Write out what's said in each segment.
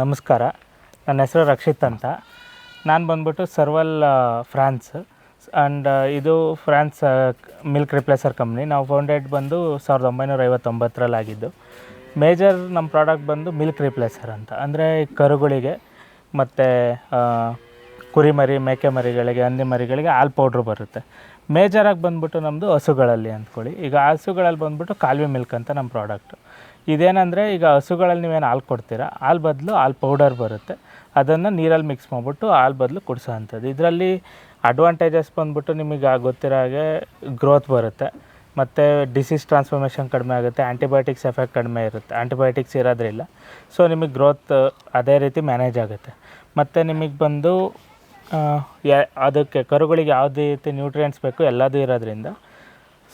ನಮಸ್ಕಾರ. ನನ್ನ ಹೆಸರು ರಕ್ಷಿತ್ ಅಂತ. ನಾನು ಬಂದ್ಬಿಟ್ಟು ಸರ್ವಲ್ ಫ್ರಾನ್ಸ್. ಆ್ಯಂಡ್ ಇದು ಫ್ರಾನ್ಸ್ ಮಿಲ್ಕ್ ರಿಪ್ಲೇಸರ್ ಕಂಪ್ನಿ. ನಾವು ಫೌಂಡೆಡ್ ಬಂದು ಸಾವಿರದ ಒಂಬೈನೂರ ಐವತ್ತೊಂಬತ್ತರಲ್ಲಿ ಆಗಿದ್ದು ಮೇಜರ್ ನಮ್ಮ ಪ್ರಾಡಕ್ಟ್ ಬಂದು ಮಿಲ್ಕ್ ರಿಪ್ಲೇಸರ್ ಅಂತ. ಅಂದರೆ ಕರುಗಳಿಗೆ ಮತ್ತು ಕುರಿಮರಿ ಮೇಕೆ ಮರಿಗಳಿಗೆ, ಹಂದಿ ಮರಿಗಳಿಗೆ ಹಾಲು ಪೌಡ್ರ್ ಬರುತ್ತೆ. ಮೇಜರಾಗಿ ಬಂದ್ಬಿಟ್ಟು ನಮ್ಮದು ಹಸುಗಳಲ್ಲಿ ಅಂದ್ಕೊಳ್ಳಿ. ಈಗ ಹಸುಗಳಲ್ಲಿ ಬಂದ್ಬಿಟ್ಟು ಕಾಲ್ವಿ ಮಿಲ್ಕ್ ಅಂತ ನಮ್ಮ ಪ್ರಾಡಕ್ಟು. ಇದೇನಂದರೆ ಈಗ ಹಸುಗಳಲ್ಲಿ ನೀವೇನು ಹಾಲು ಕೊಡ್ತೀರಾ? ಹಾಲು ಬದಲು ಹಾಲು ಪೌಡರ್ ಬರುತ್ತೆ. ಅದನ್ನು ನೀರಲ್ಲಿ ಮಿಕ್ಸ್ ಮಾಡಿಬಿಟ್ಟು ಹಾಲು ಬದಲು ಕುಡಿಸೋ ಅಂಥದ್ದು. ಇದರಲ್ಲಿ ಅಡ್ವಾಂಟೇಜಸ್ ಬಂದ್ಬಿಟ್ಟು ನಿಮಗೆ ಗೊತ್ತಿರೋ ಹಾಗೆ ಗ್ರೋತ್ ಬರುತ್ತೆ. ಮತ್ತು ಡಿಸೀಸ್ ಟ್ರಾನ್ಸ್ಫಾರ್ಮೇಷನ್ ಕಡಿಮೆ ಆಗುತ್ತೆ ಆ್ಯಂಟಿಬಯೋಟಿಕ್ಸ್ ಎಫೆಕ್ಟ್ ಕಡಿಮೆ ಇರುತ್ತೆ. ಆ್ಯಂಟಿಬಯೋಟಿಕ್ಸ್ ಇರೋದ್ರಿಲ್ಲ. ಸೊ ನಿಮಗೆ ಗ್ರೋತ್ ಅದೇ ರೀತಿ ಮ್ಯಾನೇಜ್ ಆಗುತ್ತೆ. ಮತ್ತು ನಿಮಗೆ ಬಂದು ಅದಕ್ಕೆ ಕರುಗಳಿಗೆ ಯಾವುದೇ ರೀತಿ ನ್ಯೂಟ್ರಿಯೆಂಟ್ಸ್ ಬೇಕು ಎಲ್ಲದೂ ಇರೋದ್ರಿಂದ.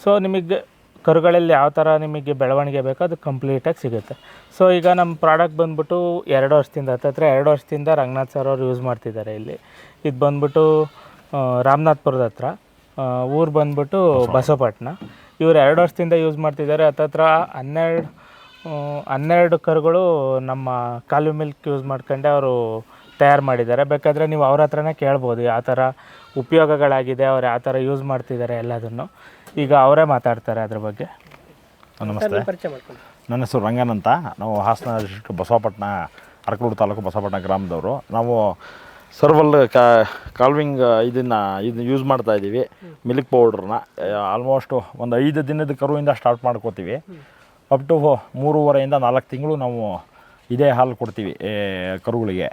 ಸೊ ನಿಮಗೆ ಕರುಗಳಲ್ಲಿ ಯಾವ ಥರ ನಿಮಗೆ ಬೆಳವಣಿಗೆ ಬೇಕೋ ಅದು ಕಂಪ್ಲೀಟಾಗಿ ಸಿಗುತ್ತೆ. ಸೊ ಈಗ ನಮ್ಮ ಪ್ರಾಡಕ್ಟ್ ಬಂದ್ಬಿಟ್ಟು ಎರಡು ವರ್ಷದಿಂದ ಹತ್ತತ್ರ ಎರಡು ವರ್ಷದಿಂದ ರಂಗನಾಥ್ ಸರ್ ಅವರು ಯೂಸ್ ಮಾಡ್ತಿದ್ದಾರೆ ಇಲ್ಲಿ. ಇದು ಬಂದ್ಬಿಟ್ಟು ರಾಮನಾಥ್ಪುರದ ಹತ್ರ. ಊರು ಬಂದ್ಬಿಟ್ಟು ಬಸವಪಟ್ಟಣ ಇವ್ರು ಎರಡು ವರ್ಷದಿಂದ ಯೂಸ್ ಮಾಡ್ತಿದ್ದಾರೆ. ಹತ್ತತ್ರ ಹನ್ನೆರಡು ಹನ್ನೆರಡು ಕರುಗಳು ನಮ್ಮ ಕಾಲು ಮಿಲ್ಕ್ ಯೂಸ್ ಮಾಡ್ಕೊಂಡೆ ಅವರು ತಯಾರು ಮಾಡಿದ್ದಾರೆ. ಬೇಕಾದರೆ ನೀವು ಅವ್ರ ಹತ್ರನೇ ಕೇಳ್ಬೋದು, ಯಾವ ಥರ ಉಪಯೋಗಗಳಾಗಿದೆ, ಅವ್ರು ಯಾವ ಥರ ಯೂಸ್ ಮಾಡ್ತಿದ್ದಾರೆ ಎಲ್ಲದನ್ನು. ಈಗ ಅವರೇ ಮಾತಾಡ್ತಾರೆ ಅದ್ರ ಬಗ್ಗೆ. ನಮಸ್ತೆ. ಪರಿಚಯ ಮಾಡ್ಕೊಂಡು ನನ್ನ ಹೆಸರು ರಂಗನ್ ಅಂತ. ನಾವು ಹಾಸನ ಡಿಸ್ಟ್ರಿಕ್ಟ್ ಬಸವಪಟ್ಟಣ ಅರಕಲೂರು ತಾಲೂಕು ಬಸವಪಟ್ಟಣ ಗ್ರಾಮದವರು. ನಾವು ಸರ್ವಲ್ ಕಾ ಕಾಲ್ವಿಂಗ್ ಇದನ್ನು ಇದು ಯೂಸ್ ಮಾಡ್ತಾ ಇದ್ದೀವಿ. ಮಿಲ್ಕ್ ಪೌಡ್ರನ್ನ ಆಲ್ಮೋಸ್ಟ್ ಒಂದು ಐದು ದಿನದ ಕರುವಿಂದ ಸ್ಟಾರ್ಟ್ ಮಾಡ್ಕೋತೀವಿ. ಅಪ್ ಟು ಮೂರುವರೆಯಿಂದ ನಾಲ್ಕು ತಿಂಗಳು ನಾವು ಇದೇ ಹಾಲು ಕೊಡ್ತೀವಿ ಕರುಗಳಿಗೆ.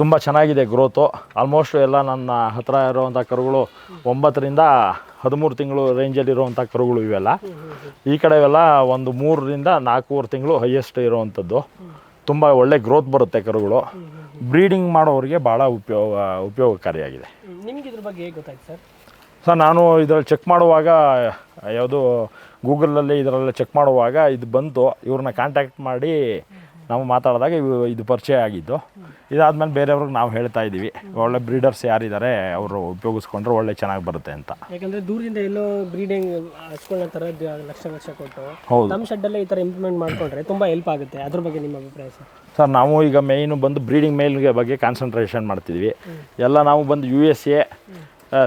ತುಂಬ ಚೆನ್ನಾಗಿದೆ ಗ್ರೋತು ಆಲ್ಮೋಸ್ಟ್ ಎಲ್ಲ ನನ್ನ ಹತ್ರ ಇರುವಂಥ ಕರುಗಳು ಒಂಬತ್ತರಿಂದ ಹದಿಮೂರು ತಿಂಗಳು ರೇಂಜಲ್ಲಿರುವಂಥ ಕರುಗಳು ಇವೆಲ್ಲ. ಈ ಕಡೆ ಇವೆಲ್ಲ ಒಂದು ಮೂರರಿಂದ ನಾಲ್ಕೂವರೆ ತಿಂಗಳು ಹೈಯೆಸ್ಟ್ ಇರುವಂಥದ್ದು ತುಂಬ ಒಳ್ಳೆ ಗ್ರೋತ್ ಬರುತ್ತೆ ಕರುಗಳು. ಬ್ರೀಡಿಂಗ್ ಮಾಡೋರಿಗೆ ಭಾಳ ಉಪಯೋಗ ಉಪಯೋಗಕಾರಿಯಾಗಿದೆ. ನಿಮ್ಗೆ ಇದ್ರ ಬಗ್ಗೆ ಹೇಗೆ ಗೊತ್ತಾಯ್ತು ಸರ್? ಸರ್ ನಾನು ಇದರಲ್ಲಿ ಚೆಕ್ ಮಾಡುವಾಗ ಯಾವುದು ಗೂಗಲಲ್ಲಿ ಇದರಲ್ಲಿ ಚೆಕ್ ಮಾಡುವಾಗ ಇದು ಬಂತು. ಇವ್ರನ್ನ ಕಾಂಟ್ಯಾಕ್ಟ್ ಮಾಡಿ ನಾವು ಮಾತಾಡಿದಾಗ ಇವು ಇದು ಪರಿಚಯ ಆಗಿದ್ದು. ಇದಾದಮೇಲೆ ಬೇರೆಯವ್ರಿಗೆ ನಾವು ಹೇಳ್ತಾ ಇದ್ದೀವಿ. ಒಳ್ಳೆ ಬ್ರೀಡರ್ಸ್ ಯಾರಿದ್ದಾರೆ ಅವರು ಉಪಯೋಗಿಸ್ಕೊಂಡ್ರೆ ಒಳ್ಳೆ ಚೆನ್ನಾಗಿ ಬರುತ್ತೆ ಅಂತ. ಯಾಕಂದ್ರೆ ದೂರದಿಂದ ಎಲ್ಲೋ ಬ್ರೀಡಿಂಗ್ ಹಚ್ಕೊಳ್ಳೋ ಥರ ಲಕ್ಷ ಲಕ್ಷ ಕೊಟ್ಟು ಹೌದು. ನಮ್ಮ ಶೆಡ್ಡಲ್ಲೇ ಈ ಥರ ಇಂಪ್ಲಿಮೆಂಟ್ ಮಾಡಿಕೊಂಡ್ರೆ ತುಂಬ ಹೆಲ್ಪ್ ಆಗುತ್ತೆ. ಅದ್ರ ಬಗ್ಗೆ ನಿಮ್ಮ ಅಭಿಪ್ರಾಯ ಸರ್? ಸರ್ ನಾವು ಈಗ ಮೇಯ್ನು ಬಂದು ಬ್ರೀಡಿಂಗ್ ಮೇಲ್ಗೆ ಬಗ್ಗೆ ಕಾನ್ಸಂಟ್ರೇಷನ್ ಮಾಡ್ತಿದ್ವಿ ಎಲ್ಲ ನಾವು ಬಂದು U S A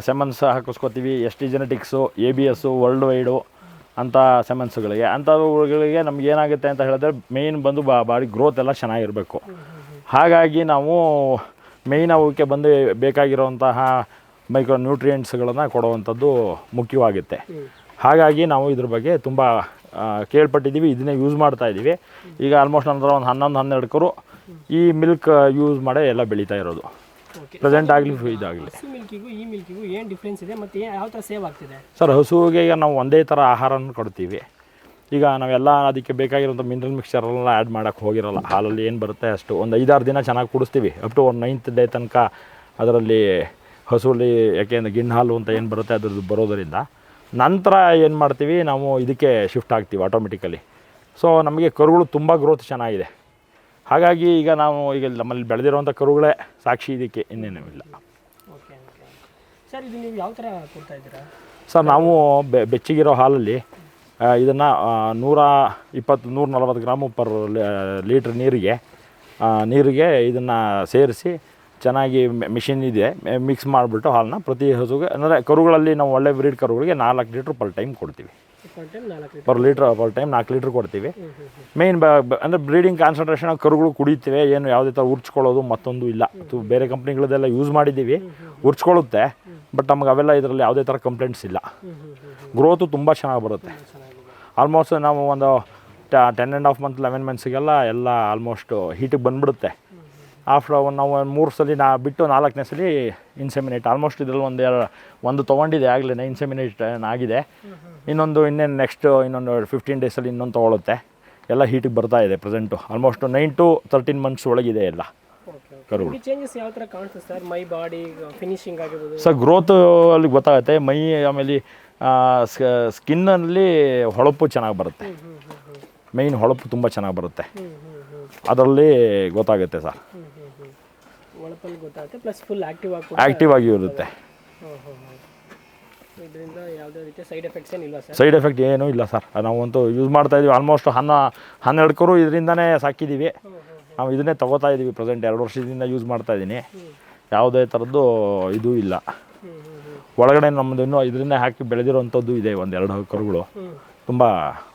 semens ಹಾಕಿಸ್ಕೋತೀವಿ. S T genetics A B S world wide ಅಂಥ ಸೆಮೆನ್ಸ್ಗಳಿಗೆ ಅಂಥವುಗಳಿಗೆ ನಮ್ಗೆ ಏನಾಗುತ್ತೆ ಅಂತ ಹೇಳಿದ್ರೆ ಮೇಯ್ನ್ ಬಂದು ಬಾ, ಬಾಡಿ ಗ್ರೋತ್ ಎಲ್ಲ ಚೆನ್ನಾಗಿರಬೇಕು. ಹಾಗಾಗಿ ನಾವು ಮೇಯ್ನ್ ಅವಕ್ಕೆ ಬಂದು ಬೇಕಾಗಿರುವಂತಹ ಮೈಕ್ರೋ ನ್ಯೂಟ್ರಿಯೆಂಟ್ಸ್ಗಳನ್ನು ಕೊಡುವಂಥದ್ದು ಮುಖ್ಯವಾಗುತ್ತೆ. ಹಾಗಾಗಿ ನಾವು ಇದ್ರ ಬಗ್ಗೆ ತುಂಬ ಕೇಳ್ಪಟ್ಟಿದ್ದೀವಿ, ಇದನ್ನೇ ಯೂಸ್ ಮಾಡ್ತಾ ಇದ್ದೀವಿ. ಈಗ ಆಲ್ಮೋಸ್ಟ್ ನಂತರ ಒಂದು ಹನ್ನೊಂದು, ಹನ್ನೆರಡು ಕರು ಈ ಮಿಲ್ಕ್ ಯೂಸ್ ಮಾಡೇ ಎಲ್ಲ ಬೆಳೀತಾ ಇರೋದು. ಪ್ರೆಸೆಂಟ್ ಆಗಲಿ ಇದಾಗಲಿ ಆಗಲಿ. ಮಿಲ್ಕಿಗೂ ಈ ಮಿಲ್ಕಿಗೂ ಏನು ಡಿಫ್ರೆನ್ಸ್ ಇದೆ ಮತ್ತು ಯಾವ ಥರ ಸೇವ್ ಆಗ್ತಿದೆ? ಸರ್ ಹಸುವಿಗೆ ಈಗ ನಾವು ಒಂದೇ ಥರ ಆಹಾರನ ಕೊಡ್ತೀವಿ. ಈಗ ನಾವೆಲ್ಲ ಅದಕ್ಕೆ ಬೇಕಾಗಿರೋಂಥ ಮಿನರಲ್ ಮಿಕ್ಸ್ಚರೆಲ್ಲ ಆ್ಯಡ್ ಮಾಡೋಕ್ಕೆ ಹೋಗಿರಲ್ಲ. ಹಾಲಲ್ಲಿ ಏನು ಬರುತ್ತೆ ಅಷ್ಟು. ಒಂದು ಐದಾರು ದಿನ ಚೆನ್ನಾಗಿ ಕುಡಿಸ್ತೀವಿ. ಅಪ್ ಟು ಒಂದು ನೈನ್ತ್ ಡೇ ತನಕ ಅದರಲ್ಲಿ ಹಸುವಲ್ಲಿ ಯಾಕೆಂದರೆ ಗಿಣ್ಣು ಹಾಲು ಅಂತ ಏನು ಬರುತ್ತೆ ಅದ್ರದ್ದು ಬರೋದರಿಂದ. ನಂತರ ಏನು ಮಾಡ್ತೀವಿ ನಾವು ಇದಕ್ಕೆ ಶಿಫ್ಟ್ ಆಗ್ತೀವಿ ಆಟೋಮೆಟಿಕಲಿ ಸೊ ನಮಗೆ ಕರುಗಳು ತುಂಬ ಗ್ರೋತ್ ಚೆನ್ನಾಗಿದೆ. ಹಾಗಾಗಿ ಈಗ ನಾವು ಈಗ ನಮ್ಮಲ್ಲಿ ಬೆಳೆದಿರುವಂಥ ಕರುಗಳೇ ಸಾಕ್ಷಿ ಇದಕ್ಕೆ ಇನ್ನೇನೂ ಇಲ್ಲ ಓಕೆ ಓಕೆ ಸರ್ ಇದು ನೀವು ಯಾವ ಥರ ಕೊಡ್ತಾ ಇದ್ದೀರಾ? ಸರ್ ನಾವು ಬೆ ಬೆಚ್ಚಗಿರೋ ಹಾಲಲ್ಲಿ ಇದನ್ನು ನೂರ ಇಪ್ಪತ್ತು ನೂರ ನಲವತ್ತು ಗ್ರಾಮು ಪರ್ ಲೀಟ್ರ್ ನೀರಿಗೆ ನೀರಿಗೆ ಇದನ್ನು ಸೇರಿಸಿ ಚೆನ್ನಾಗಿ ಮಿಷಿನ್ ಇದೆ ಮಿಕ್ಸ್ ಮಾಡಿಬಿಟ್ಟು ಹಾಲನ್ನ ಪ್ರತಿ ಹಸುಗೆ ಅಂದರೆ ಕರುಗಳಲ್ಲಿ ನಾವು ಒಳ್ಳೆ ಬ್ರೀಡ್ ಕರುಗಳಿಗೆ ನಾಲ್ಕು ಲೀಟ್ರ್ ಪರ್ ಟೈಮ್ ಕೊಡ್ತೀವಿ. ಪರ್ ಲೀಟರ್ ಪರ್ ಟೈಮ್ ನಾಲ್ಕು ಲೀಟ್ರ್ ಕೊಡ್ತೀವಿ. ಮೇಯ್ನ್ ಅಂದರೆ ಬ್ರೀಡಿಂಗ್ ಕಾನ್ಸಂಟ್ರೇಷನ್ ಕರುಗಳು ಕುಡಿತೀವಿ. ಏನು ಯಾವುದೇ ಥರ ಉರ್ಚ್ಕೊಳ್ಳೋದು ಮತ್ತೊಂದು ಇಲ್ಲ. ಬೇರೆ ಕಂಪ್ನಿಗಳದೆಲ್ಲ ಯೂಸ್ ಮಾಡಿದ್ದೀವಿ. ಉರ್ಚ್ಕೊಳ್ಳುತ್ತೆ. ಬಟ್ ನಮ್ಗೆ ಅವೆಲ್ಲ ಇದರಲ್ಲಿ ಯಾವುದೇ ಥರ ಕಂಪ್ಲೇಂಟ್ಸ್ ಇಲ್ಲ. ಗ್ರೋತು ತುಂಬ ಚೆನ್ನಾಗಿ ಬರುತ್ತೆ. ಆಲ್ಮೋಸ್ಟ್ ನಾವು ಒಂದು ten and half month eleven ಮಂತ್ಸಿಗೆಲ್ಲ ಎಲ್ಲ ಆಲ್ಮೋಸ್ಟು ಹೀಟಿಗೆ ಬಂದ್ಬಿಡುತ್ತೆ. ಆಫ್ಟರ್ ಒಂದು ನಾವು ಒಂದು ಮೂರು ಸಲ ನಾ ಬಿಟ್ಟು ನಾಲ್ಕನೇ ಸಲ ಇನ್ಸೆಮಿನೇಟ್ ಆಲ್ಮೋಸ್ಟ್ ಇದರಲ್ಲಿ ಒಂದು ಎರಡು ಒಂದು ತೊಗೊಂಡಿದೆ ಆಗಲೇ ಇನ್ಸೆಮಿನೇಟ್ ಆಗಿದೆ. ಇನ್ನೊಂದು ಇನ್ನೇನು ನೆಕ್ಸ್ಟ್ ಇನ್ನೊಂದು ಫಿಫ್ಟೀನ್ ಡೇಸಲ್ಲಿ ಇನ್ನೊಂದು ತೊಗೊಳುತ್ತೆ. ಎಲ್ಲ ಹೀಟಿಗೆ ಬರ್ತಾ ಇದೆ present almost nine to thirteen months ಒಳಗಿದೆ ಎಲ್ಲ ಕರುಗಳು ಸರ್ ಮೈ ಬಾಡಿ ಫಿನಿಶಿಂಗ್ ಆಗಿರ್ಬೋದು. ಸೊ ಗ್ರೋತ್ ಅಲ್ಲಿ ಗೊತ್ತಾಗುತ್ತೆ. ಮೈ ಆಮೇಲೆ ಸ್ಕಿನ್ನಲ್ಲಿ ಹೊಳಪು ಚೆನ್ನಾಗಿ ಬರುತ್ತೆ. ಮೈನ್ ಹೊಳಪು ತುಂಬ ಚೆನ್ನಾಗಿ ಬರುತ್ತೆ. ಅದರಲ್ಲಿ ಗೊತ್ತಾಗುತ್ತೆ ಸರ್ ಹ್ಞೂ ಗೊತ್ತಾಗುತ್ತೆ. ಪ್ಲಸ್ ಫುಲ್ ಆಕ್ಟಿವ್ ಆಗಿ ಆ್ಯಕ್ಟಿವ್ ಆಗಿ ಇರುತ್ತೆ. ಇದರಿಂದ ಯಾವುದೇ ರೀತಿಯ ಸೈಡ್ ಎಫೆಕ್ಟ್ಸ್ ಏನಿಲ್ಲ ಸರ್ ಸೈಡ್ ಎಫೆಕ್ಟ್ ಏನೂ ಇಲ್ಲ ಸರ್ ನಾವಂತೂ ಯೂಸ್ ಮಾಡ್ತಾ ಇದೀವಿ. ಆಲ್ಮೋಸ್ಟ್ ಹನ್ನ ಹನ್ನೆರಡು ಕರು ಇದರಿಂದನೇ ಸಾಕಿದ್ದೀವಿ ನಾವು ಇದನ್ನೇ ತಗೋತಾ ಇದ್ದೀವಿ ಪ್ರೆಸೆಂಟ್ ಎರಡು ವರ್ಷದಿಂದ ಯೂಸ್ ಮಾಡ್ತಾ ಇದ್ದೀನಿ ಯಾವುದೇ ಥರದ್ದು ಇದು ಇಲ್ಲ. ಒಳಗಡೆ ನಮ್ಮದು ಇನ್ನೂ ಇದರಿಂದ ಹಾಕಿ ಬೆಳೆದಿರೋವಂಥದ್ದು ಇದೆ ಒಂದು ಎರಡು ಕರುಗಳು ತುಂಬ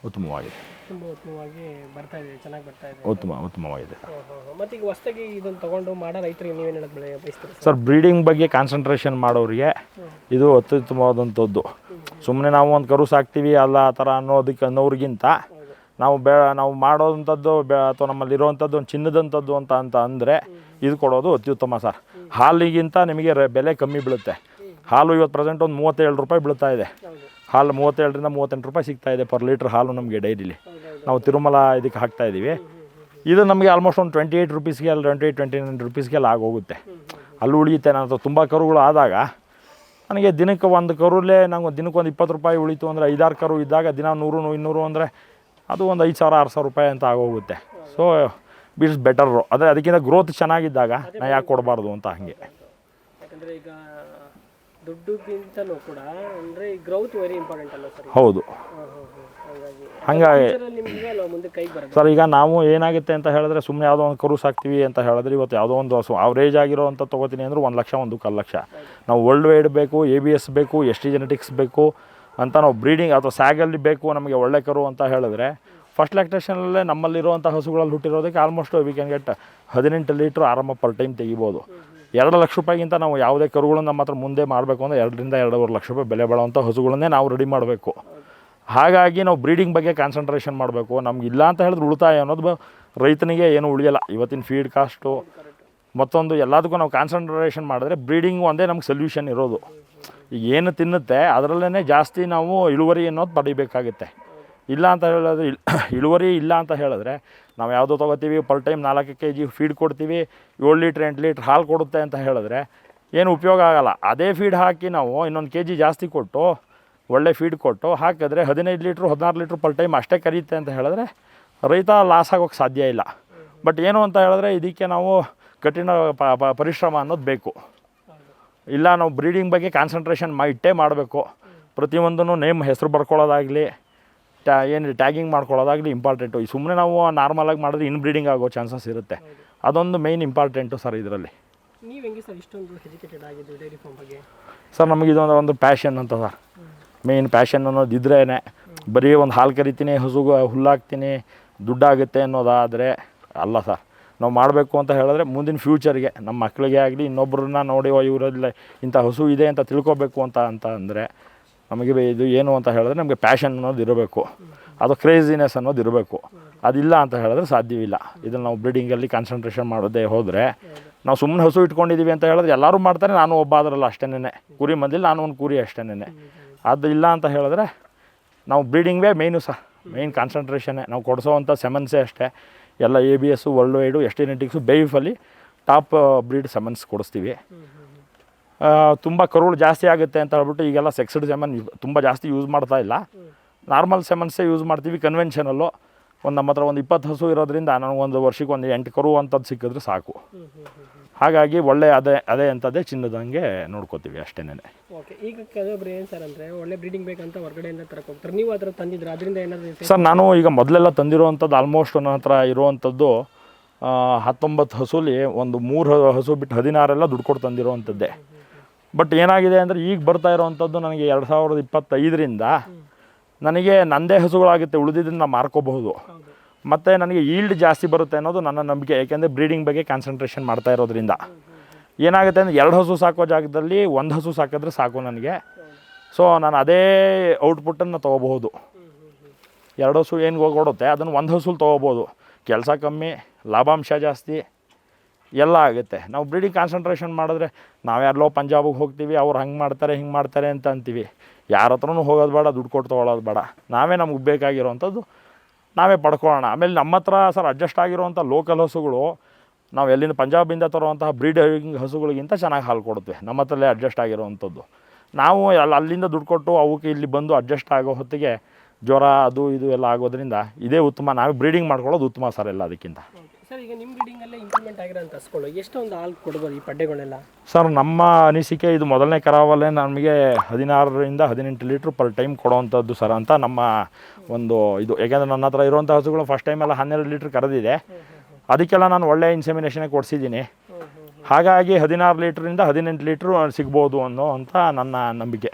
ಉತ್ತಮವಾಗಿದೆ. ತುಂಬ ಉತ್ತಮವಾಗಿ ಬರ್ತಾ ಇದೆ ಚೆನ್ನಾಗಿ ಬರ್ತಾ ಇದೆ. ಉತ್ತಮ ಉತ್ತಮವಾಗಿದೆ. ಹ್ಞೂ ಹ್ಞೂ ಹ್ಞೂ ಮತ್ತು ಈಗ ಹೊಸ್ದಾಗಿ ಇದನ್ನು ತೊಗೊಂಡು ಮಾಡೋ ರೈತರಿಗೆ ನೀವೇನು ಹೇಳೋದು ಬೆಳೆ ಬಯಸ್ತೀರಿ ಸರ್? ಬ್ರೀಡಿಂಗ್ ಬಗ್ಗೆ ಕಾನ್ಸಂಟ್ರೇಷನ್ ಮಾಡೋರಿಗೆ ಇದು ಅತ್ಯುತ್ತಮವಾದಂಥದ್ದು. ಸುಮ್ಮನೆ ನಾವು ಒಂದು ಕರು ಸಾಕ್ತೀವಿ ಅಲ್ಲ ಆ ಥರ ಅನ್ನೋದಕ್ಕೆ ಅನ್ನೋರಿಗಿಂತ ನಾವು ಬೇ ನಾವು ಮಾಡೋವಂಥದ್ದು ಬೆ ಅಥವಾ ನಮ್ಮಲ್ಲಿ ಇರೋವಂಥದ್ದು ಒಂದು ಚಿನ್ನದಂಥದ್ದು ಅಂತ ಅಂತ ಅಂದರೆ ಇದು ಕೊಡೋದು ಅತ್ಯುತ್ತಮ ಸರ್. ಹಾಲಿಗಿಂತ ನಿಮಗೆ ರೆ- ಬೆಲೆ ಕಮ್ಮಿ ಬೀಳುತ್ತೆ. ಹಾಲು ಇವತ್ತು ಪ್ರೆಸೆಂಟ್ ಒಂದು ಮೂವತ್ತೇಳು ರೂಪಾಯಿ ಬೀಳ್ತಾ ಇದೆ. ಹಾಲು ಮೂವತ್ತೇಳರಿಂದ ಮೂವತ್ತೆಂಟು ರೂಪಾಯಿ ಸಿಗ್ತಾ ಇದೆ ಪರ್ ಲೀಟ್ರ್ ಹಾಲು ನಮಗೆ ಡೈರಿಲಿ. ನಾವು ತಿರುಮಲ ಇದಕ್ಕೆ ಹಾಕ್ತಾ ಇದ್ದೀವಿ. ಇದು ನಮಗೆ ಆಲ್ಮೋಸ್ಟ್ ಒಂದು ಟ್ವೆಂಟಿ ಏಯ್ಟ್ ರುಪೀಸ್ಗೆ ಅಲ್ಲಿ ಟ್ವೆಂಟಿ ಏಯ್ಟ್ ಟ್ವೆಂಟಿ ನೈನ್ ರುಪೀಸ್ಗೆಲ್ಲ ಆಗೋಗುತ್ತೆ. ಅಲ್ಲಿ ಉಳಿಯುತ್ತೆ. ನಾನು ತುಂಬ ಕರುಗಳು ಆದಾಗ ನನಗೆ ದಿನಕ್ಕೆ ಒಂದು ಕರುಲೇ ನಂಗೆ ದಿನಕ್ಕೆ ಒಂದು ಇಪ್ಪತ್ತು ರೂಪಾಯಿ ಉಳಿತು ಅಂದರೆ ಐದಾರು ಕರು ಇದ್ದಾಗ ದಿನ ನೂರು ಇನ್ನೂರು ಅಂದರೆ ಅದು ಒಂದು ಐದು ಸಾವಿರ, ಆರು ಸಾವಿರ ರೂಪಾಯಿ ಅಂತ ಆಗೋಗುತ್ತೆ. ಸೊ ಬಿಟ್ಸ್ ಬೆಟರು ಅದೇ ಅದಕ್ಕಿಂತ ಗ್ರೋತ್ ಚೆನ್ನಾಗಿದ್ದಾಗ ನಾ ಯಾಕೆ ಕೊಡಬಾರ್ದು ಅಂತ ಹಾಗೆ. ದುಡ್ಡುಗಿಂತಲೂ ಕೂಡ ಅಂದರೆ ಗ್ರೌತ್ ವೆರಿ ಇಂಪಾರ್ಟೆಂಟ್ ಅಲ್ಲ ಸರ್ ಹೌದು. ಹಾಗಾಗಿ ಮುಂದೆ ಕೈಗೆ ಸರ್ ಈಗ ನಾವು ಏನಾಗುತ್ತೆ ಅಂತ ಹೇಳಿದ್ರೆ ಸುಮ್ಮನೆ ಯಾವುದೋ ಒಂದು ಕರು ಸಾಕ್ತೀವಿ ಅಂತ ಹೇಳಿದ್ರೆ ಇವತ್ತು ಯಾವುದೋ ಒಂದು ಹಸು ಅವರೇಜ್ ಆಗಿರೋ ಅಂತ ತೊಗೋತೀನಿ ಅಂದ್ರೆ ಒಂದು ಲಕ್ಷ ಒಂದು ಕಾಲು ಲಕ್ಷ. ನಾವು ವರ್ಲ್ಡ್ ವೈಡ್ ಬೇಕು ಎ ಬಿ ಎಸ್ ಬೇಕು ಎಸ್ ಟಿ ಜೆನೆಟಿಕ್ಸ್ ಬೇಕು ಅಂತ ನಾವು ಬ್ರೀಡಿಂಗ್ ಅಥವಾ ಸ್ಯಾಗಲ್ಲಿ ಬೇಕು ನಮಗೆ ಒಳ್ಳೆ ಕರು ಅಂತ ಹೇಳಿದ್ರೆ ಫಸ್ಟ್ ಲ್ಯಾಕ್ಟೇಷನಲ್ಲೇ ನಮ್ಮಲ್ಲಿರುವಂಥ ಹಸುಗಳಲ್ಲಿ ಹುಟ್ಟಿರೋದಕ್ಕೆ ಆಲ್ಮೋಸ್ಟ್ ವಿ ಕ್ಯಾನ್ ಗೆಟ್ ಹದಿನೆಂಟು ಲೀಟ್ರ್ ಆರಂಭ ಪರ್ ಟೈಮ್ ತೆಗಿಬೋದು. ಎರಡು ಲಕ್ಷ ರೂಪಾಯಿಗಿಂತ ನಾವು ಯಾವುದೇ ಕರುಗಳನ್ನು ನಮ್ಮ ಹತ್ರ ಮುಂದೆ ಮಾಡಬೇಕು ಅಂದರೆ ಎರಡರಿಂದ ಎರಡೂವರೆ ಲಕ್ಷ ರೂಪಾಯಿ ಬೆಲೆ ಬಾಳುವಂಥ ಹಸುಗಳನ್ನೇ ನಾವು ರೆಡಿ ಮಾಡಬೇಕು. ಹಾಗಾಗಿ ನಾವು ಬ್ರೀಡಿಂಗ್ ಬಗ್ಗೆ ಕಾನ್ಸಂಟ್ರೇಷನ್ ಮಾಡಬೇಕು. ನಮ್ಗೆ ಇಲ್ಲ ಅಂತ ಹೇಳಿದ್ರೆ ಉಳಿತಾಯ ಅನ್ನೋದು ಬ- ರೈತನಿಗೆ ಏನು ಉಳಿಯಲ್ಲ. ಇವತ್ತಿನ ಫೀಡ್ ಕಾಸ್ಟು ಮತ್ತೊಂದು ಎಲ್ಲದಕ್ಕೂ ನಾವು ಕಾನ್ಸಂಟ್ರೇಷನ್ ಮಾಡಿದ್ರೆ ಬ್ರೀಡಿಂಗ್ ಒಂದೇ ನಮ್ಗೆ ಸೊಲ್ಯೂಷನ್ ಇರೋದು. ಈಗ ಏನು ತಿನ್ನುತ್ತೆ ಅದರಲ್ಲೇ ಜಾಸ್ತಿ ನಾವು ಇಳುವರಿ ಅನ್ನೋದು ಪಡಿಬೇಕಾಗುತ್ತೆ. ಇಲ್ಲ ಅಂತ ಹೇಳಿದ್ರೆ ಇಳುವರಿ ಇಲ್ಲ ಅಂತ ಹೇಳಿದ್ರೆ ನಾವು ಯಾವುದೋ ತೊಗೋತೀವಿ ಪರ್ ಟೈಮ್ ನಾಲ್ಕು ಕೆ ಜಿ ಫೀಡ್ ಕೊಡ್ತೀವಿ, ಏಳು ಲೀಟ್ರ್ ಎಂಟು ಲೀಟ್ರ್ ಹಾಲು ಕೊಡುತ್ತೆ ಅಂತ ಹೇಳಿದ್ರೆ ಏನು ಉಪಯೋಗ ಆಗೋಲ್ಲ. ಅದೇ ಫೀಡ್ ಹಾಕಿ ನಾವು ಇನ್ನೊಂದು ಕೆ ಜಿ ಜಾಸ್ತಿ ಕೊಟ್ಟು, ಒಳ್ಳೆ ಫೀಡ್ ಕೊಟ್ಟು ಹಾಕಿದ್ರೆ ಹದಿನೈದು ಲೀಟ್ರ್ ಹದಿನಾರು ಲೀಟ್ರ್ ಪರ್ ಟೈಮ್ ಅಷ್ಟೇ ಕರೀತೆ ಅಂತ ಹೇಳಿದ್ರೆ ರೈತ ಲಾಸ್ ಆಗೋಕ್ಕೆ ಸಾಧ್ಯ ಇಲ್ಲ. ಬಟ್ ಏನು ಅಂತ ಹೇಳಿದ್ರೆ ಇದಕ್ಕೆ ನಾವು ಕಠಿಣ ಪರಿಶ್ರಮ ಅನ್ನೋದು ಬೇಕು. ಇಲ್ಲ ನಾವು ಬ್ರೀಡಿಂಗ್ ಬಗ್ಗೆ ಕಾನ್ಸಂಟ್ರೇಷನ್ ಮಾ, ಇಟ್ಟೇ ಮಾಡಬೇಕು. ಪ್ರತಿಯೊಂದನ್ನು ನೇಮ್ ಹೆಸರು ಬರ್ಕೊಳ್ಳೋದಾಗಲಿ ಟ್ಯಾ ಏನು ಟ್ಯಾಗಿಂಗ್ ಮಾಡ್ಕೊಳ್ಳೋದಾಗಲಿ ಇಂಪಾರ್ಟೆಂಟು ಈ ಸುಮ್ಮನೆ ನಾವು ನಾರ್ಮಲಾಗಿ ಮಾಡಿದ್ರೆ ಇನ್ ಬ್ರೀಡಿಂಗ್ ಆಗೋ ಚಾನ್ಸಸ್ ಇರುತ್ತೆ. ಅದೊಂದು ಮೇಯ್ನ್ ಇಂಪಾರ್ಟೆಂಟು ಸರ್ ಇದರಲ್ಲಿ. ನೀವು ಹೆಂಗೆ ಸರ್ ಇಷ್ಟೊಂದು ಎಜುಕೇಟೆಡ್ ಆಗಿದ್ದು ಡೈರಿ ಫಾರ್ಮ್ ಬಗ್ಗೆ? ಸರ್ ನಮಗೆ ಇದೊಂದು ಒಂದು ಪ್ಯಾಷನ್ ಅಂತ ಸರ್. ಮೇಯ್ನ್ ಪ್ಯಾಷನ್ ಅನ್ನೋದು ಇದ್ರೇ ಬರೀ ಒಂದು ಹಾಲು ಕರಿತೀನಿ ಹಸುಗು ಹುಲ್ಲಾಕ್ತೀನಿ ದುಡ್ಡಾಗುತ್ತೆ ಅನ್ನೋದಾದರೆ ಅಲ್ಲ ಸರ್. ನಾವು ಮಾಡಬೇಕು ಅಂತ ಹೇಳಿದ್ರೆ ಮುಂದಿನ ಫ್ಯೂಚರ್ಗೆ ನಮ್ಮ ಮಕ್ಕಳಿಗೆ ಆಗಲಿ ಇನ್ನೊಬ್ಬರನ್ನ ನೋಡಿ ಇವರಲ್ಲಿ ಇಂಥ ಹಸು ಇದೆ ಅಂತ ತಿಳ್ಕೊಬೇಕು ಅಂತ ಅಂತ ಅಂದರೆ ನಮಗೆ ಇದು ಏನು ಅಂತ ಹೇಳಿದ್ರೆ ನಮಗೆ ಪ್ಯಾಷನ್ ಅನ್ನೋದು ಇರಬೇಕು. ಅದು ಕ್ರೇಜಿನೆಸ್ ಅನ್ನೋದು ಇರಬೇಕು. ಅದಿಲ್ಲ ಅಂತ ಹೇಳಿದ್ರೆ ಸಾಧ್ಯವಿಲ್ಲ. ಇದನ್ನು ನಾವು ಬ್ರೀಡಿಂಗಲ್ಲಿ ಕಾನ್ಸಂಟ್ರೇಷನ್ ಮಾಡೋದೇ ಹೋದರೆ ನಾವು ಸುಮ್ಮನೆ ಹಸು ಇಟ್ಕೊಂಡಿದ್ದೀವಿ ಅಂತ ಹೇಳಿದ್ರೆ ಎಲ್ಲರೂ ಮಾಡ್ತಾರೆ, ನಾನು ಒಬ್ಬ ಅದರಲ್ಲ ಅಷ್ಟೇನೆ ಕುರಿ ಮಂದಿಲಿ ನಾನು ಒಂದು ಕುರಿ ಅಷ್ಟೇನೆ ಅದು ಇಲ್ಲ ಅಂತ ಹೇಳಿದ್ರೆ ನಾವು ಬ್ರೀಡಿಂಗೇ ಮೇಯ್ನು ಸಹ ಮೇಯ್ನ್ ಕಾನ್ಸಂಟ್ರೇಷನ್ನೇ ನಾವು ಕೊಡಿಸೋವಂಥ ಸೆಮನ್ಸೇ ಅಷ್ಟೇ. ಎಲ್ಲ A B S world wide S T genetics ಬೇಫಲ್ಲಿ top breed semens ಕೊಡಿಸ್ತೀವಿ. ತುಂಬ ಕರುಳು ಜಾಸ್ತಿ ಆಗುತ್ತೆ ಅಂತ ಹೇಳ್ಬಿಟ್ಟು ಈಗೆಲ್ಲ ಸೆಕ್ಸ್ಡ್ ಸೆಮನ್ ತುಂಬ ಜಾಸ್ತಿ ಯೂಸ್ ಮಾಡ್ತಾ ಇಲ್ಲ. ನಾರ್ಮಲ್ ಸೆಮನ್ಸೇ ಯೂಸ್ ಮಾಡ್ತೀವಿ ಕನ್ವೆನ್ಷನಲ್ಲು ಒಂದು ನಮ್ಮ ಹತ್ರ ಒಂದು ಇಪ್ಪತ್ತು ಹಸು ಇರೋದ್ರಿಂದ ನನಗೊಂದು ಒಂದು ವರ್ಷಕ್ಕೆ ಒಂದು ಎಂಟು ಕರು ಅಂಥದ್ದು ಸಿಕ್ಕಿದ್ರೆ ಸಾಕು. ಹಾಗಾಗಿ ಒಳ್ಳೆ ಅದೇ ಅದೇ ಅಂಥದ್ದೇ ಚಿನ್ನದಂಗೆ ನೋಡ್ಕೋತೀವಿ ಅಷ್ಟೇನೆ. ಓಕೆ ಈಗ ಕೆಲವೊಬ್ರು ಏನು ಸರ್ ಅಂದರೆ ಒಳ್ಳೆ ಬ್ರೀಡಿಂಗ್ ಬೇಕಂತ ಹೊರಗಡೆಯಿಂದ ತರಕ್ಕೆ ಹೋಗ್ತಾರೆ. ನೀವು ಅದರ ತಂದಿದ್ರೆ ಅದರಿಂದ ಏನಾದರೂ ಸರ್ ನಾನು ಈಗ ಮೊದಲೆಲ್ಲ ತಂದಿರುವಂಥದ್ದು ಆಲ್ಮೋಸ್ಟ್ ನನ್ನ ಹತ್ರ ಇರುವಂಥದ್ದು ಹತ್ತೊಂಬತ್ತು ಹಸುಲಿ ಒಂದು ಮೂರು ಹಸು ಬಿಟ್ಟು ಹದಿನಾರೆಲ್ಲ ದುಡ್ಡು ಕೊಟ್ಟು ತಂದಿರುವಂಥದ್ದೇ ಬಟ್ ಏನಾಗಿದೆ ಅಂದರೆ ಈಗ ಬರ್ತಾ ಇರೋವಂಥದ್ದು ನನಗೆ ಎರಡು ಸಾವಿರದ ಇಪ್ಪತ್ತೈದರಿಂದ ನನಗೆ ನನ್ನದೇ ಹಸುಗಳಾಗುತ್ತೆ, ಉಳಿದಿದ್ದನ್ನು ನಾನು ಮಾರ್ಕೋಬಹುದು. ಹೌದು ಮತ್ತು ನನಗೆ ಈಲ್ಡ್ ಜಾಸ್ತಿ ಬರುತ್ತೆ ಅನ್ನೋದು ನನ್ನ ನಂಬಿಕೆ, ಏಕೆಂದರೆ ಬ್ರೀಡಿಂಗ್ ಬಗ್ಗೆ ಕಾನ್ಸಂಟ್ರೇಷನ್ ಮಾಡ್ತಾ ಇರೋದ್ರಿಂದ. ಏನಾಗುತ್ತೆ ಅಂದರೆ ಎರಡು ಹಸು ಸಾಕೋ ಜಾಗದಲ್ಲಿ ಒಂದು ಹಸು ಸಾಕಿದ್ರೆ ಸಾಕು ನನಗೆ. ಸೊ ನಾನು ಅದೇ ಔಟ್ಪುಟ್ಟನ್ನು ತೊಗೋಬಹುದು. ಎರಡು ಹಸು ಏನು ಕೊಡುತ್ತೆ, ಅದನ್ನು ಒಂದು ಹಸುಲು ತೊಗೋಬೋದು ಕೆಲಸ ಕಮ್ಮಿ, ಲಾಭಾಂಶ ಜಾಸ್ತಿ ಎಲ್ಲ ಆಗುತ್ತೆ. ನಾವು ಬ್ರೀಡಿಂಗ್ ಕಾನ್ಸಂಟ್ರೇಷನ್ ಮಾಡಿದ್ರೆ ನಾವು ಯಾರಲ್ಲೋ ಪಂಜಾಬಿಗೆ ಹೋಗ್ತೀವಿ, ಅವ್ರು ಹಂಗೆ ಮಾಡ್ತಾರೆ, ಹಿಂಗೆ ಮಾಡ್ತಾರೆ ಅಂತ ಅಂತೀವಿ. ಯಾರ ಹತ್ರನೂ ಹೋಗೋದು ಬೇಡ, ದುಡ್ಡು ಕೊಟ್ಟು ತೊಗೊಳೋದು ಬೇಡ. ನಾವೇ ನಮ್ಗೆ ಬೇಕಾಗಿರೋವಂಥದ್ದು ನಾವೇ ಪಡ್ಕೊಳ್ಳೋಣ. ಆಮೇಲೆ ನಮ್ಮ ಹತ್ರ ಸರ್ ಅಡ್ಜಸ್ಟ್ ಆಗಿರುವಂಥ ಲೋಕಲ್ ಹಸುಗಳು, ನಾವು ಎಲ್ಲಿಂದ ಪಂಜಾಬಿಂದ ತರುವಂತಹ ಬ್ರೀಡಿಂಗ್ ಹಸುಗಳಿಗಿಂತ ಚೆನ್ನಾಗಿ ಹಾಲು ಕೊಡುತ್ತೆ ನಮ್ಮ ಹತ್ರಲ್ಲೇ ಅಡ್ಜಸ್ಟ್ ಆಗಿರುವಂಥದ್ದು ನಾವು ಅಲ್ಲಿ ಅಲ್ಲಿಂದ ದುಡ್ಡು ಕೊಟ್ಟು ಅವಕ್ಕೆ ಇಲ್ಲಿ ಬಂದು ಅಡ್ಜಸ್ಟ್ ಆಗೋ ಹೊತ್ತಿಗೆ ಜ್ವರ ಅದು ಇದು ಎಲ್ಲ ಆಗೋದ್ರಿಂದ ಇದೇ ಉತ್ತಮ. ನಾವೇ ಬ್ರೀಡಿಂಗ್ ಮಾಡ್ಕೊಳ್ಳೋದು ಉತ್ತಮ ಸರ್ ಎಲ್ಲ ಅದಕ್ಕಿಂತ. ಈಗ ನಿಮ್ಮ ಇಂಪ್ರೂವ್ಮೆಂಟ್ ಎಷ್ಟೊಂದು ಹಾಲು ಕೊಡ್ಬೋದು ಈ ಪಡ್ಡೆಗಳೆಲ್ಲ? ಸರ್, ನಮ್ಮ ಅನಿಸಿಕೆ ಇದು ಮೊದಲನೇ ಕರಾವಲ್ಲೇ ನಮಗೆ ಹದಿನಾರರಿಂದ ಹದಿನೆಂಟು ಲೀಟ್ರ್ ಪರ್ ಟೈಮ್ ಕೊಡೋವಂಥದ್ದು ಸರ್ ಅಂತ ನಮ್ಮ ಒಂದು ಇದು. ಯಾಕೆಂದರೆ ನನ್ನ ಹತ್ರ ಇರುವಂಥ ಹಸುಗಳು ಫಸ್ಟ್ ಟೈಮೆಲ್ಲ ಹನ್ನೆರಡು ಲೀಟ್ರ್ ಕರೆದಿದೆ. ಅದಕ್ಕೆಲ್ಲ ನಾನು ಒಳ್ಳೆ ಇನ್ಸೆಮಿನೇಷನೇ ಕೊಡಿಸಿದ್ದೀನಿ. ಹಾಗಾಗಿ ಹದಿನಾರು ಲೀಟ್ರಿಂದ ಹದಿನೆಂಟು ಲೀಟ್ರು ಸಿಗ್ಬೋದು ಅನ್ನೋ ಅಂತ ನನ್ನ ನಂಬಿಕೆ.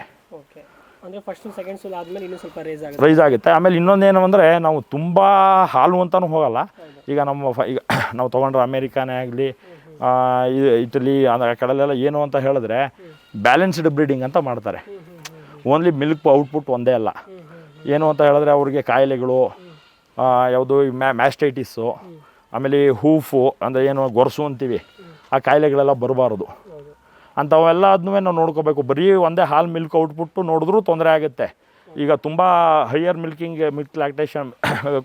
ಅಂದರೆ ಫಸ್ಟ್ ಸೆಕೆಂಡ್ ಸೋಲ್ ಆದಮೇಲೆ ಇನ್ನೂ ಸ್ವಲ್ಪ ರೈಸ್ ಆಗುತ್ತೆ. ರೈಸ್ ಆಗುತ್ತೆ. ಆಮೇಲೆ ಇನ್ನೊಂದೇನು ಅಂದರೆ ನಾವು ತುಂಬ ಹಾಲು ಅಂತಲೂ ಹೋಗಲ್ಲ. ಈಗ ನಮ್ಮ ಈಗ ನಾವು ತೊಗೊಂಡ್ರೆ ಅಮೇರಿಕಾನೇ ಆಗಲಿ ಇಟಲಿ ಆ ಕಡಲೆಲ್ಲ ಏನು ಅಂತ ಹೇಳಿದ್ರೆ ಬ್ಯಾಲೆನ್ಸ್ಡ್ ಬ್ರೀಡಿಂಗ್ ಅಂತ ಮಾಡ್ತಾರೆ. ಓನ್ಲಿ ಮಿಲ್ಕ್ ಔಟ್ಪುಟ್ ಒಂದೇ ಅಲ್ಲ. ಏನು ಅಂತ ಹೇಳಿದ್ರೆ ಅವ್ರಿಗೆ ಕಾಯಿಲೆಗಳು ಯಾವುದು ಮ್ಯಾ ಮ್ಯಾಸ್ಟೈಟಿಸ್ಸು ಆಮೇಲೆ ಹೂಫು ಅಂದರೆ ಏನು ಗೊರಸು ಅಂತೀವಿ ಆ ಕಾಯಿಲೆಗಳೆಲ್ಲ ಬರಬಾರ್ದು. ಅಂಥವೆಲ್ಲ ಅದನ್ನೂ ನಾವು ನೋಡ್ಕೋಬೇಕು. ಬರೀ ಒಂದೇ ಹಾಲು ಮಿಲ್ಕ್ ಔಟ್ಬಿಟ್ಟು ನೋಡಿದ್ರೂ ತೊಂದರೆ ಆಗುತ್ತೆ. ಈಗ ತುಂಬ ಹೈಯರ್ ಮಿಲ್ಕಿಂಗ್ ಮಿಲ್ಕ್ ಲ್ಯಾಕ್ಟೇಷನ್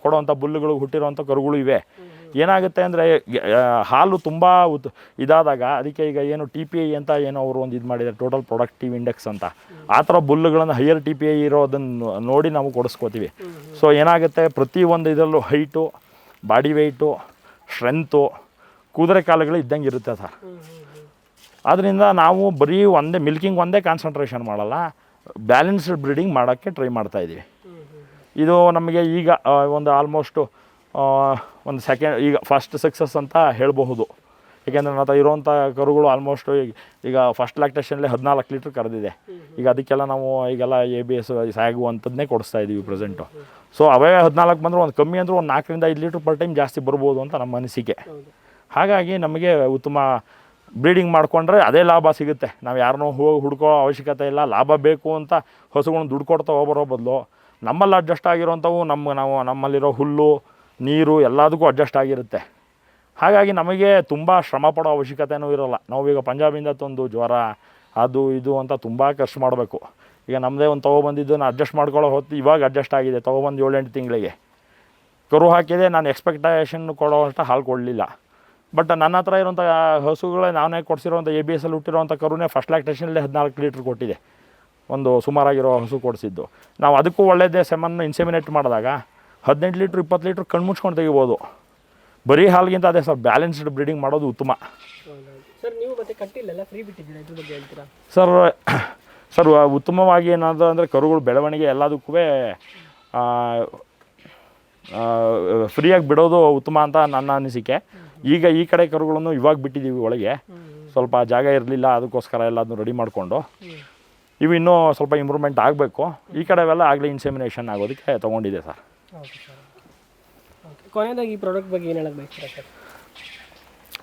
ಕೊಡೋವಂಥ ಬುಲ್ಲುಗಳು, ಹುಟ್ಟಿರುವಂಥ ಕರುಗಳು ಇವೆ. ಏನಾಗುತ್ತೆ ಅಂದರೆ ಹಾಲು ತುಂಬ ಉತ್, ಇದಾದಾಗ ಅದಕ್ಕೆ ಈಗ ಏನು ಟಿ ಪಿ ಐ ಅಂತ ಏನೋ ಅವರು ಒಂದು ಇದು ಮಾಡಿದ್ದಾರೆ ಟೋಟಲ್ ಪ್ರೊಡಕ್ಟಿವ್ ಇಂಡೆಕ್ಸ್ ಅಂತ. ಆ ಥರ ಬುಲ್ಲುಗಳನ್ನು ಹೈಯರ್ ಟಿ ಪಿ ಐ ಇರೋದನ್ನು ನೋಡಿ ನಾವು ಕೊಡಿಸ್ಕೋತೀವಿ. ಸೊ ಏನಾಗುತ್ತೆ, ಪ್ರತಿ ಒಂದು ಇದರಲ್ಲೂ ಹೈಟು ಬಾಡಿ ವೆಯ್ಟು ಸ್ಟ್ರೆಂತು ಕುದುರೆ ಕಾಲುಗಳು ಇದ್ದಂಗೆ ಇರುತ್ತೆ ಸರ್. ಆದ್ದರಿಂದ ನಾವು ಬರೀ ಒಂದೇ ಮಿಲ್ಕಿಂಗ್ ಒಂದೇ ಕಾನ್ಸಂಟ್ರೇಷನ್ ಮಾಡಲ್ಲ ಬ್ಯಾಲೆನ್ಸ್ಡ್ ಬ್ರೀಡಿಂಗ್ ಮಾಡೋಕ್ಕೆ ಟ್ರೈ ಮಾಡ್ತಾ ಇದ್ದೀವಿ ಇದು ನಮಗೆ ಈಗ ಒಂದು ಆಲ್ಮೋಸ್ಟು ಒಂದು ಸೆಕೆಂಡ್ ಈಗ ಫಸ್ಟ್ ಸಕ್ಸಸ್ ಅಂತ ಹೇಳಬಹುದು. ಏಕೆಂದರೆ ನನ್ನ ಹತ್ರ ಇರೋವಂಥ ಕರುಗಳು ಆಲ್ಮೋಸ್ಟ್ ಈಗ ಫಸ್ಟ್ ಲ್ಯಾಕ್ಟೇಷನ್ಲಿ ಹದಿನಾಲ್ಕು ಲೀಟ್ರ್ ಕರೆದಿದೆ. ಈಗ ಅದಕ್ಕೆಲ್ಲ ನಾವು ಈಗೆಲ್ಲ ಎ ಬಿ ಎಸ್ ಸ್ಯಾಗು ಅಂಥದ್ದನ್ನೇ ಕೊಡಿಸ್ತಾ ಇದ್ದೀವಿ ಪ್ರೆಸೆಂಟು ಸೊ ಅವೇ ಹದಿನಾಲ್ಕು ಬಂದರೂ ಒಂದು ಕಮ್ಮಿ ಅಂದರೂ ಒಂದು ನಾಲ್ಕರಿಂದ ಐದು ಲೀಟ್ರ್ ಪರ್ ಟೈಮ್ ಜಾಸ್ತಿ ಬರ್ಬೋದು ಅಂತ ನಮ್ಮ ಅನಿಸಿಕೆ. ಹಾಗಾಗಿ ನಮಗೆ ಉತ್ತಮ ಬ್ರೀಡಿಂಗ್ ಮಾಡಿಕೊಂಡ್ರೆ ಅದೇ ಲಾಭ ಸಿಗುತ್ತೆ. ನಾವು ಯಾರನ್ನೂ ಹೋಗಿ ಹುಡ್ಕೋ ಅವಶ್ಯಕತೆ ಇಲ್ಲ. ಲಾಭ ಬೇಕು ಅಂತ ಹಸುಗಳನ್ನ ದುಡ್ಡು ಕೊಡ್ತಾ ಹೋಗ್ಬರೋ ಬದಲು ನಮ್ಮಲ್ಲಿ ಅಡ್ಜಸ್ಟ್ ಆಗಿರೋಂಥವು ನಮ್ಮ ನಾವು ನಮ್ಮಲ್ಲಿರೋ ಹುಲ್ಲು, ನೀರು ಎಲ್ಲದಕ್ಕೂ ಅಡ್ಜಸ್ಟ್ ಆಗಿರುತ್ತೆ. ಹಾಗಾಗಿ ನಮಗೆ ತುಂಬ ಶ್ರಮ ಪಡೋ ಅವಶ್ಯಕತೆಯೂ ಇರೋಲ್ಲ. ನಾವೀಗ ಪಂಜಾಬಿಂದ ತಂದು ಜ್ವರ, ಅದು ಇದು ಅಂತ ತುಂಬ ಖರ್ಚು ಮಾಡಬೇಕು. ಈಗ ನಮ್ಮದೇ ಒಂದು ತೊಗೊಬಂದಿದ್ದನ್ನು ಅಡ್ಜಸ್ಟ್ ಮಾಡ್ಕೊಳ್ಳೋ ಹೊತ್ತು ಇವಾಗ ಅಡ್ಜಸ್ಟ್ ಆಗಿದೆ. ತೊಗೊಬಂದು ಏಳೆಂಟು ತಿಂಗಳಿಗೆ. ಕರು ಹಾಕಿದೆ, ನಾನು ಎಕ್ಸ್ಪೆಕ್ಟೇಷನ್ ಕೊಡೋ ಅಷ್ಟು ಹಾಲು ಕೊಡಲಿಲ್ಲ. ಬಟ್ ನನ್ನ ಹತ್ರ ಇರುವಂಥ ಹಸುಗಳೇ ನಾನೇ ಕೊಡಿಸಿರೋಂಥ ಎ ಬಿ ಎಸ್ ಅಲ್ಲಿ ಹುಟ್ಟಿರೋಂಥ ಕರುನೇ ಫಸ್ಟ್ ಲ್ಯಾಕ್ಟೇಷನಲ್ಲಿ ಹದಿನಾಲ್ಕು ಲೀಟ್ರ್ ಕೊಟ್ಟಿದೆ. ಒಂದು ಸುಮಾರಾಗಿರೋ ಹಸು ಕೊಡಿಸಿದ್ದು. ನಾವು ಅದಕ್ಕೂ ಒಳ್ಳೆಯದೇ ಸೆಮನ್ನು ಇನ್ಸೆಮಿನೇಟ್ ಮಾಡಿದಾಗ ಹದಿನೆಂಟು ಲೀಟ್ರ್ ಇಪ್ಪತ್ತು ಲೀಟ್ರ್ ಕಣ್ಣು ಮುಚ್ಕೊಂಡು ತೆಗಿಬೋದು. ಬರೀ ಹಾಲಿಗಿಂತ ಅದೇ ಸರ್ ಬ್ಯಾಲೆನ್ಸ್ಡ್ ಬ್ರೀಡಿಂಗ್ ಮಾಡೋದು ಉತ್ತಮ. ಸರ್ ಸರ್ ಉತ್ತಮವಾಗಿ ಏನಾದರೂ ಅಂದರೆ ಕರುಗಳು ಬೆಳವಣಿಗೆ ಎಲ್ಲದಕ್ಕೂ ಫ್ರೀಯಾಗಿ ಬಿಡೋದು ಉತ್ತಮ ಅಂತ ನನ್ನ ಅನಿಸಿಕೆ. ಈಗ ಈ ಕಡೆ ಕರುಗಳನ್ನು ಇವಾಗ ಬಿಟ್ಟಿದ್ದೀವಿ ಒಳಗೆ. ಸ್ವಲ್ಪ ಜಾಗ ಇರಲಿಲ್ಲ ಅದಕ್ಕೋಸ್ಕರ ಎಲ್ಲದನ್ನು ರೆಡಿ ಮಾಡಿಕೊಂಡು. ಇವು ಇನ್ನೂ ಸ್ವಲ್ಪ ಇಂಪ್ರೂವ್ಮೆಂಟ್ ಆಗಬೇಕು. ಈ ಕಡೆವೆಲ್ಲ ಆಗಲಿ ಇನ್ಸೆಮಿನೇಷನ್ ಆಗೋದಕ್ಕೆ ತೊಗೊಂಡಿದೆ ಸರ್. ಕೊನೆಯದಾಗಿ ಈ ಪ್ರಾಡಕ್ಟ್ ಬಗ್ಗೆ ಏನು ಹೇಳಕ್ಕೆ ಬಯಸ್ತೀರಾ ಸರ್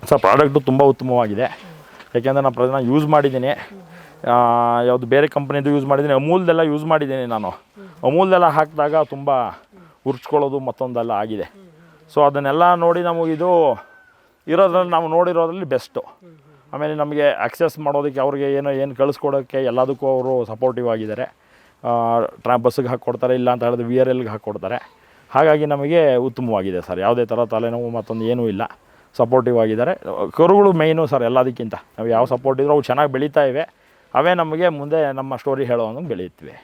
ಸರ್ ಪ್ರಾಡಕ್ಟು ತುಂಬ ಉತ್ತಮವಾಗಿದೆ. ಯಾಕೆಂದರೆ ನಾನು ಪ್ರದಾನ ಯೂಸ್ ಮಾಡಿದ್ದೀನಿ. ಯಾವುದು ಬೇರೆ ಕಂಪ್ನಿದು ಯೂಸ್ ಮಾಡಿದ್ದೀನಿ. ಅಮೂಲ್ದೆಲ್ಲ ಯೂಸ್ ಮಾಡಿದ್ದೀನಿ ನಾನು. ಅಮೂಲ್ದೆಲ್ಲ ಹಾಕಿದಾಗ ತುಂಬ ಉರ್ಚ್ಕೊಳ್ಳೋದು ಮತ್ತೊಂದೆಲ್ಲ ಆಗಿದೆ. ಸೊ ಅದನ್ನೆಲ್ಲ ನೋಡಿ ನಮಗಿದು ಇರೋದ್ರಲ್ಲಿ ನಾವು ನೋಡಿರೋದ್ರಲ್ಲಿ ಬೆಸ್ಟು. ಆಮೇಲೆ ನಮಗೆ ಆಕ್ಸೆಸ್ ಮಾಡೋದಕ್ಕೆ ಅವ್ರಿಗೆ ಏನೋ ಏನು ಕಳಿಸ್ಕೊಡೋಕ್ಕೆ ಎಲ್ಲದಕ್ಕೂ ಅವರು ಸಪೋರ್ಟಿವ್ ಆಗಿದ್ದಾರೆ. ಟ್ರಾ ಬಸ್ಸಿಗೆ ಹಾಕ್ಕೊಡ್ತಾರೆ, ಇಲ್ಲ ಅಂತ ಹೇಳಿದ್ರೆ ವಿ ಆರ್ ಎಲ್ಗೆ ಹಾಕ್ಕೊಡ್ತಾರೆ. ಹಾಗಾಗಿ ನಮಗೆ ಉತ್ತಮವಾಗಿದೆ ಸರ್. ಯಾವುದೇ ಥರ ತಲೆನೋವು ಮತ್ತೊಂದು ಏನೂ ಇಲ್ಲ. ಸಪೋರ್ಟಿವ್ ಆಗಿದ್ದಾರೆ. ಕರುಗಳು ಮೇಯ್ನು ಸರ್ ಎಲ್ಲದಕ್ಕಿಂತ. ನಾವು ಯಾವ ಸಪೋರ್ಟ್ ಇದ್ರೂ ಅವು ಚೆನ್ನಾಗಿ ಬೆಳೀತಾ ಇವೆ. ಅವೇ ನಮಗೆ ಮುಂದೆ ನಮ್ಮ ಸ್ಟೋರಿ ಹೇಳೋ ಹಂಗೆ ಬೆಳೆಯುತ್ತವೆ.